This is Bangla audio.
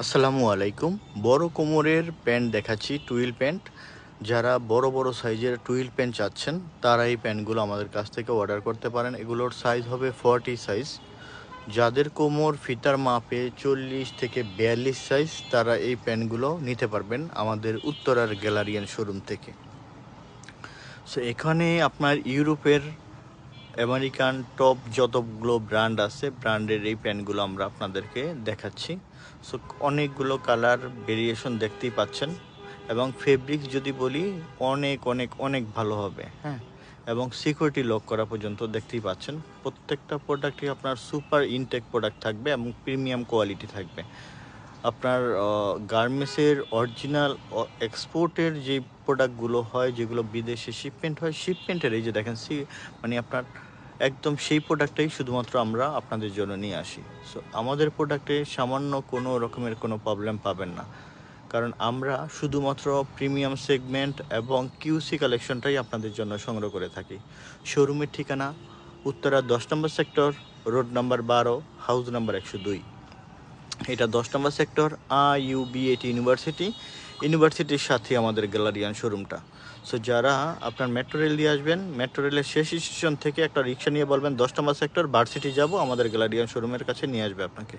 আসসালামু আলাইকুম। বড় কোমরের প্যান্ট দেখাচ্ছি, টুইল প্যান্ট। যারা বড় বড় সাইজের টুইল প্যান্ট চাচ্ছেন, তারা এই প্যান্টগুলো আমাদের কাছ থেকে অর্ডার করতে পারেন। এগুলোর সাইজ হবে ফর্টি সাইজ। যাদের কোমর ফিতার মাপে চল্লিশ থেকে বিয়াল্লিশ সাইজ, তারা এই প্যান্টগুলো নিতে পারবেন আমাদের উত্তরার গ্যালারিয়ান শোরুম থেকে। সো এখানে আপনার ইউরোপের আমেরিকান টপ যতগুলো ব্র্যান্ড আছে ব্র্যান্ডের এই প্যান্টগুলো আমরা আপনাদেরকে দেখাচ্ছি। সো অনেকগুলো কালার ভেরিয়েশন দেখতেই পাচ্ছেন। এবং ফেব্রিক্স যদি বলি, অনেক অনেক অনেক ভালো হবে হ্যাঁ? এবং সিকিউরিটি লক করা পর্যন্ত দেখতেই পাচ্ছেন। প্রত্যেকটা প্রোডাক্টই আপনার সুপার ইনটেক প্রোডাক্ট থাকবে এবং প্রিমিয়াম কোয়ালিটি থাকবে। আপনার গার্মেন্টসের অরিজিনাল এক্সপোর্টের যে প্রোডাক্টগুলো হয়, যেগুলো বিদেশে শিপমেন্ট হয় শিপমেন্টের এই যে দেখেন, সি মানে আপনার একদম সেই প্রোডাক্টটাই শুধুমাত্র আমরা আপনাদের জন্য নিয়ে আসি। সো আমাদের প্রোডাক্টে সামান্য কোনো রকমের কোনো প্রবলেম পাবেন না। কারণ আমরা শুধুমাত্র প্রিমিয়াম সেগমেন্ট এবং কিউসি কালেকশনটাই আপনাদের জন্য সংগ্রহ করে থাকি। শোরুমের ঠিকানা, উত্তরা দশ নম্বর সেক্টর রোড নাম্বার বারো হাউস নাম্বার একশো দুই। এটা দশ নম্বর sector, I U B A university. ইউনিভার্সিটির সাথে আমাদের গ্যালারিয়ান শোরুমটা। সো যারা আপনার মেট্রো রেল দিয়ে আসবেন মেট্রো রেলের শেষ স্টেশন থেকে একটা রিক্সা নিয়ে বলবেন, দশ নম্বর সেক্টর ভার্সিটি যাব, আমাদের গ্যালারিয়ান শোরুমের কাছে নিয়ে আসবে আপনাকে।